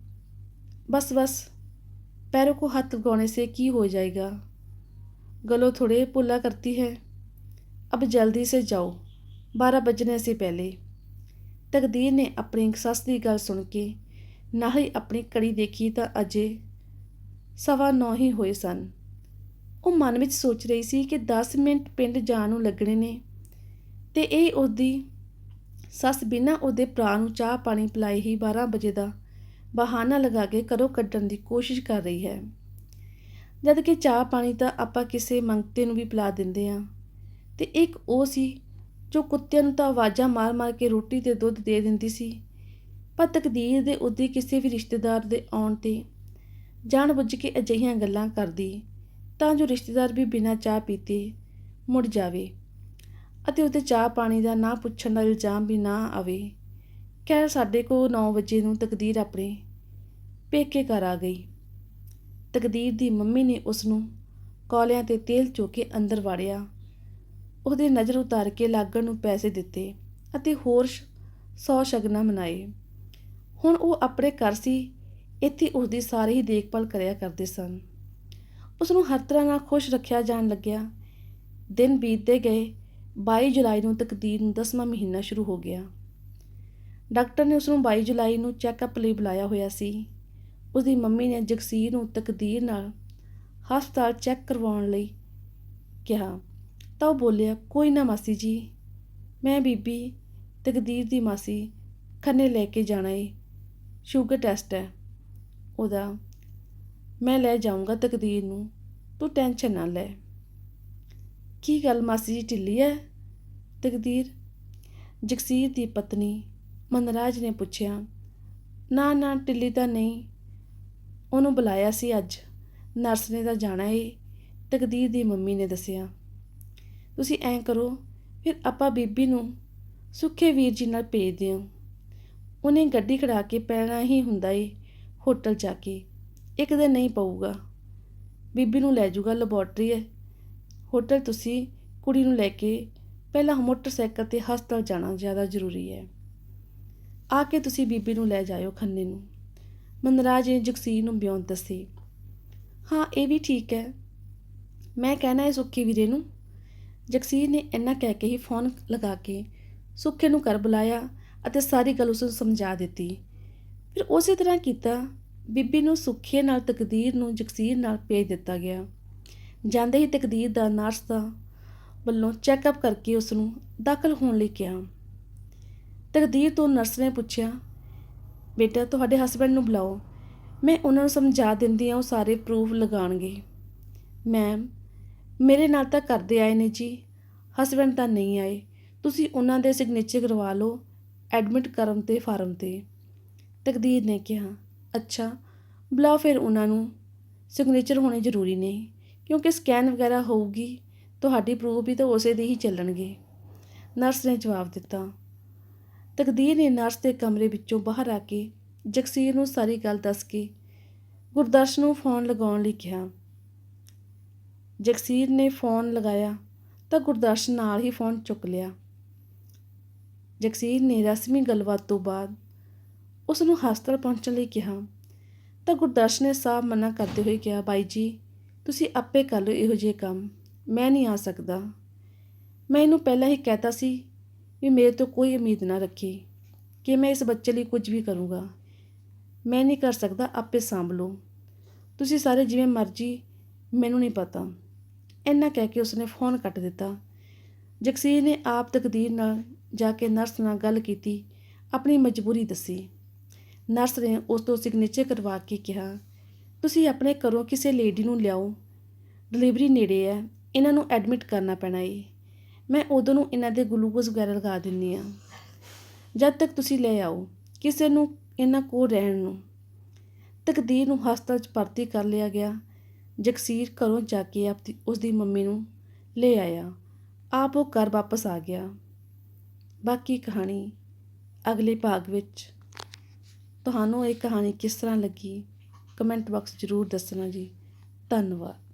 बस बस पैरों को हाथ लगाने से की हो जाएगा गलो थोड़े पुल्ला करती है अब जल्दी से जाओ बारह बजने से पहले ਤਕਦੀਰ ਨੇ ਆਪਣੀ ਸੱਸ ਦੀ ਗੱਲ ਸੁਣ ਕੇ ਨਾਲ ਹੀ ਆਪਣੀ ਕੜੀ ਦੇਖੀ ਤਾਂ ਅਜੇ ਸਵਾ ਨੌ ਹੀ ਹੋਏ ਸਨ ਉਹ ਮਨ ਵਿੱਚ ਸੋਚ ਰਹੀ ਸੀ ਕਿ 10 ਮਿੰਟ ਪਿੰਡ ਜਾਣ ਨੂੰ ਲੱਗਣੇ ਨੇ ਤੇ ਇਹ ਉਹਦੀ ਸੱਸ ਬਿਨਾਂ ਉਹਦੇ ਭਰਾ ਨੂੰ ਚਾਹ ਪਾਣੀ ਪਿਲਾਏ ਹੀ 12 ਵਜੇ ਦਾ ਬਹਾਨਾ ਲਗਾ ਕੇ ਘਰੋਂ ਕੱਢਣ ਦੀ ਕੋਸ਼ਿਸ਼ ਕਰ ਰਹੀ ਹੈ। ਜਦ ਕਿ ਚਾਹ ਪਾਣੀ ਤਾਂ ਆਪਾਂ ਕਿਸੇ ਮੰਗਤੇ ਨੂੰ ਵੀ ਪਿਲਾ ਦਿੰਦੇ ਆ ਤੇ ਇੱਕ ਉਹ ਸੀ ਜੋ ਕੁੱਤਿਆਂ ਨੂੰ ਤਾਂ ਆਵਾਜ਼ਾਂ ਮਾਰ-ਮਾਰ ਕੇ ਰੋਟੀ ਤੇ ਦੁੱਧ ਦੇ ਦਿੰਦੀ ਸੀ, ਪਰ ਤਕਦੀਰ ਦੇ ਉਹਦੇ ਕਿਸੇ ਵੀ ਰਿਸ਼ਤੇਦਾਰ ਦੇ ਆਉਣ ਤੇ ਜਾਣ ਬੁੱਝ ਕੇ ਅਜਿਹੀਆਂ ਗੱਲਾਂ ਕਰਦੀ, ਤਾਂ ਜੋ ਰਿਸ਼ਤੇਦਾਰ ਵੀ ਬਿਨਾਂ ਚਾਹ ਪੀਤੇ ਮੁੜ ਜਾਵੇ ਅਤੇ ਉਹਦੇ ਚਾਹ ਪਾਣੀ ਦਾ ਨਾ ਪੁੱਛਣ ਦਾ ਇਲਜ਼ਾਮ ਵੀ ਨਾ ਆਵੇ। ਖੈਰ ਸਾਡੇ ਕੋ 9 ਵਜੇ ਨੂੰ ਤਕਦੀਰ ਆਪਣੇ ਪੇਕੇ ਘਰ ਆ ਗਈ। ਤਕਦੀਰ ਦੀ ਮੰਮੀ ਨੇ ਉਸ ਨੂੰ ਕੌਲਿਆਂ ਤੇ ਤੇਲ ਚੋ ਕੇ ਅੰਦਰ ਵਾੜਿਆ। ਉਹਦੇ ਨਜ਼ਰ ਉਤਾਰ ਕੇ ਲਾਗਣ ਨੂੰ ਪੈਸੇ ਦਿੱਤੇ ਅਤੇ ਹੋਰ ਸ਼- ਸੌ ਸ਼ਗਨਾਂ ਮਨਾਏ। ਹੁਣ ਉਹ ਆਪਣੇ ਘਰ ਸੀ, ਇੱਥੇ ਉਸਦੀ ਸਾਰੀ ਹੀ ਦੇਖਭਾਲ ਕਰਿਆ ਕਰਦੇ ਸਨ। ਉਸ ਨੂੰ ਹਰ ਤਰ੍ਹਾਂ ਨਾਲ ਖੁਸ਼ ਰੱਖਿਆ ਜਾਣ ਲੱਗਿਆ। ਦਿਨ ਬੀਤਦੇ ਗਏ 22 ਜੁਲਾਈ ਨੂੰ ਤਕਦੀਰ ਨੂੰ 10ਵਾਂ ਮਹੀਨਾ ਸ਼ੁਰੂ ਹੋ ਗਿਆ। ਡਾਕਟਰ ਨੇ ਉਸ ਨੂੰ 22 ਜੁਲਾਈ ਨੂੰ ਚੈੱਕਅਪ ਲਈ ਬੁਲਾਇਆ ਹੋਇਆ ਸੀ। ਉਸਦੀ ਮੰਮੀ ਨੇ ਜਗਸੀਰ ਨੂੰ ਤਕਦੀਰ ਨਾਲ ਹਸਪਤਾਲ ਚੈੱਕ ਕਰਵਾਉਣ ਲਈ ਕਿਹਾ। ਤਾਂ ਉਹ ਬੋਲਿਆ, ਕੋਈ ਨਾ ਮਾਸੀ ਜੀ, ਮੈਂ ਬੀਬੀ ਤਕਦੀਰ ਦੀ ਮਾਸੀ ਖੰਨੇ ਲੈ ਕੇ ਜਾਣਾ ਏ। ਸ਼ੂਗਰ ਟੈਸਟ ਹੈ। ਉਹਦਾ, ਮੈਂ ਲੈ ਜਾਊਂਗਾ ਤਕਦੀਰ ਨੂੰ, ਤੂੰ ਟੈਨਸ਼ਨ ਨਾ ਲੈ। ਕੀ ਗੱਲ ਮਾਸੀ ਜੀ ਢਿੱਲੀ ਹੈ ਤਕਦੀਰ? ਜਗਸੀਰ ਦੀ ਪਤਨੀ ਮਨਰਾਜ ਨੇ ਪੁੱਛਿਆ, ਨਾ ਨਾ, ਟਿੱਲੀ ਤਾਂ ਨਹੀਂ। ਉਹਨੂੰ ਬੁਲਾਇਆ ਸੀ ਅੱਜ। ਨਰਸ ਨੇ ਤਾਂ ਜਾਣਾ ਏ ਤਕਦੀਰ ਦੀ ਮੰਮੀ ਨੇ ਦੱਸਿਆ, ਤੁਸੀਂ ਐਂ ਕਰੋ, ਫਿਰ ਆਪਾਂ ਬੀਬੀ ਨੂੰ ਸੁੱਖੇ ਵੀਰ ਜੀ ਨਾਲ ਭੇਜ ਦਿਓ ਉਹਨੇ ਗੱਡੀ ਖੜਾ ਕੇ ਪੈਣਾ ਹੀ ਹੁੰਦਾ ਏ, ਹੋਟਲ ਜਾ ਕੇ। ਇੱਕ ਦਿਨ ਨਹੀਂ ਪਊਗਾ। ਬੀਬੀ ਨੂੰ ਲੈ ਜਾਊਗਾ ਲੈਬੋਰਟਰੀ ਹੈ ਹੋਟਲ ਤੁਸੀਂ ਕੁੜੀ ਨੂੰ ਲੈ ਕੇ ਪਹਿਲਾਂ ਮੋਟਰਸਾਈਕਲ ਤੇ ਹਸਪਤਾਲ ਜਾਣਾ ਜ਼ਿਆਦਾ ਜ਼ਰੂਰੀ ਹੈ। ਆ ਕੇ ਤੁਸੀਂ ਬੀਬੀ ਨੂੰ ਲੈ ਜਾਇਓ ਖੰਨੇ ਨੂੰ। ਮਨਰਾਜ ਨੇ ਜਗਸੀਰ ਨੂੰ ਬਿਆਨ ਦੱਸੀ। ਹਾਂ, ਇਹ ਵੀ ਠੀਕ ਹੈ। ਮੈਂ ਕਹਿਣਾ ਹੈ ਸੁੱਖੀ ਵੀਰੇ ਨੂੰ, ਜਗਸੀਰ ਨੇ ਇੰਨਾ ਕਹਿ ਕੇ ਹੀ ਫੋਨ ਲਗਾ ਕੇ ਸੁੱਖੇ ਨੂੰ ਘਰ ਬੁਲਾਇਆ ਅਤੇ ਸਾਰੀ ਗੱਲ ਉਸ ਨੂੰ ਸਮਝਾ ਦਿੱਤੀ। ਫਿਰ ਉਸੇ ਤਰ੍ਹਾਂ ਕੀਤਾ, ਬੀਬੀ ਨੂੰ ਸੁੱਖੇ ਨਾਲ ਤਕਦੀਰ ਨੂੰ ਜਗਸੀਰ ਨਾਲ ਭੇਜ ਦਿੱਤਾ ਗਿਆ। ਜਾਂਦੇ ਹੀ ਤਕਦੀਰ ਦਾ ਨਰਸ ਦਾ ਵੱਲੋਂ ਚੈੱਕਅਪ ਕਰਕੇ ਉਸ ਨੂੰ ਦਾਖਲ ਹੋਣ ਲਈ ਕਿਹਾ। ਤਕਦੀਰ ਤੋਂ ਨਰਸ ਨੇ ਪੁੱਛਿਆ, ਬੇਟਾ, ਤੁਹਾਡੇ ਹਸਬੰਡ ਨੂੰ ਬੁਲਾਓ। ਮੈਂ ਉਹਨਾਂ ਨੂੰ ਸਮਝਾ ਦਿੰਦੀ ਹਾਂ, ਉਹ ਸਾਰੇ ਪ੍ਰੂਫ ਲਗਾਉਣਗੇ। ਮੈਮ ਮੇਰੇ ਨਾਲ ਤਾਂ ਕਰਦੇ ਆਏ ਨੇ ਜੀ। ਹਸਬੰਡ ਤਾਂ ਨਹੀਂ ਆਏ। ਤੁਸੀਂ ਉਹਨਾਂ ਦੇ ਸਿਗਨੇਚਰ ਕਰਵਾ ਲਓ ਐਡਮਿਟ ਕਰਨ ਤੇ ਫਾਰਮ ਤੇ। ਤਕਦੀਰ ਨੇ ਕਿਹਾ, ਅੱਛਾ, ਬੁਲਾਓ ਫਿਰ ਉਹਨਾਂ ਨੂੰ। ਸਿਗਨੇਚਰ ਹੋਣੇ ਜ਼ਰੂਰੀ ਨਹੀਂ ਕਿਉਂਕਿ ਸਕੈਨ ਵਗੈਰਾ ਹੋਊਗੀ, ਤੁਹਾਡੀ ਪ੍ਰੂਫ ਵੀ ਤਾਂ ਉਸੇ ਦੇ ਹੀ ਚੱਲਣਗੇ। ਨਰਸ ਨੇ ਜਵਾਬ ਦਿੱਤਾ ਤਕਦੀਰ ਨੇ ਨਰਸ ਦੇ ਕਮਰੇ ਵਿੱਚੋਂ ਬਾਹਰ ਆ ਕੇ ਜਗਸੀਰ ਨੂੰ ਸਾਰੀ ਗੱਲ ਦੱਸ ਕੇ ਗੁਰਦਰਸ਼ ਨੂੰ ਫੋਨ ਲਗਾਉਣ ਲਈ ਕਿਹਾ। ਜਗਸੀਰ ਨੇ ਫੋਨ ਲਗਾਇਆ ਤਾਂ ਗੁਰਦਰਸ਼ ਨਾਲ ਹੀ ਫੋਨ ਚੁੱਕ ਲਿਆ। ਜਗਸੀਰ ਨੇ ਰਸਮੀ ਗੱਲਬਾਤ ਤੋਂ ਬਾਅਦ ਉਸ ਨੂੰ ਹਸਪਤਾਲ ਪਹੁੰਚਣ ਲਈ ਕਿਹਾ। ਤਾਂ ਗੁਰਦਰਸ਼ ਨੇ ਸਾਫ਼ ਮਨਾ ਕਰਦੇ ਹੋਏ ਕਿਹਾ, ਬਾਈ ਜੀ, ਤੁਸੀਂ ਆਪੇ ਕਰ ਲਓ ਇਹੋ ਜਿਹੇ ਕੰਮ। ਮੈਂ ਨਹੀਂ ਆ ਸਕਦਾ। ਮੈਂ ਇਹਨੂੰ ਪਹਿਲਾਂ ਹੀ ਕਹਿਤਾ ਸੀ ਵੀ ਮੇਰੇ ਤੋਂ ਕੋਈ ਉਮੀਦ ਨਾ ਰੱਖੀ ਕਿ ਮੈਂ ਇਸ ਬੱਚੇ ਲਈ ਕੁਝ ਵੀ ਕਰੂੰਗਾ। ਮੈਂ ਨਹੀਂ ਕਰ ਸਕਦਾ, ਆਪੇ ਸੰਭ ਲਓ ਤੁਸੀਂ ਸਾਰੇ ਜਿਵੇਂ ਮਰਜ਼ੀ, ਮੈਨੂੰ ਨਹੀਂ ਪਤਾ। ਇੰਨਾ ਕਹਿ ਕੇ ਉਸਨੇ ਫੋਨ ਕੱਟ ਦਿੱਤਾ। ਜਗਸੀਰ ਨੇ ਆਪ ਤਕਦੀਰ ਨਾਲ ਜਾ ਕੇ ਨਰਸ ਨਾਲ ਗੱਲ ਕੀਤੀ, ਆਪਣੀ ਮਜਬੂਰੀ ਦੱਸੀ। ਨਰਸ ਨੇ ਉਸ ਤੋਂ ਸਿਗਨੇਚਰ ਕਰਵਾ ਕੇ ਕਿਹਾ, ਤੁਸੀਂ ਆਪਣੇ ਘਰੋਂ ਕਿਸੇ ਲੇਡੀ ਨੂੰ ਲਿਆਓ। ਡਿਲੀਵਰੀ ਨੇੜੇ ਹੈ, ਇਹਨਾਂ ਨੂੰ ਐਡਮਿਟ ਕਰਨਾ ਪੈਣਾ ਏ। ਮੈਂ ਉਦੋਂ ਨੂੰ ਇਹਨਾਂ ਦੇ ਗਲੂਕੋਜ਼ ਵਗੈਰਾ ਲਗਾ ਦਿੰਦੀ ਹਾਂ। ਜਦ ਤੱਕ ਤੁਸੀਂ ਲੈ ਆਓ ਕਿਸੇ ਨੂੰ, ਇਹਨਾਂ ਕੋਲ ਰਹਿਣ ਨੂੰ। ਤਕਦੀਰ ਨੂੰ ਹਸਪਤਾਲ 'ਚ ਭਰਤੀ ਕਰ ਲਿਆ ਗਿਆ। ਜਗਸੀਰ ਘਰੋਂ ਜਾ ਕੇ ਆਪਦੀ ਉਸ ਦੀ ਮੰਮੀ ਨੂੰ ਲੈ ਆਇਆ। ਆਪ ਉਹ ਘਰ ਵਾਪਸ ਆ ਗਿਆ। ਬਾਕੀ ਕਹਾਣੀ ਅਗਲੇ ਭਾਗ ਵਿੱਚ। ਤੁਹਾਨੂੰ ਇਹ ਕਹਾਣੀ ਕਿਸ ਤਰ੍ਹਾਂ ਲੱਗੀ? ਕਮੈਂਟ ਬਾਕਸ ਜ਼ਰੂਰ ਦੱਸਣਾ ਜੀ। ਧੰਨਵਾਦ।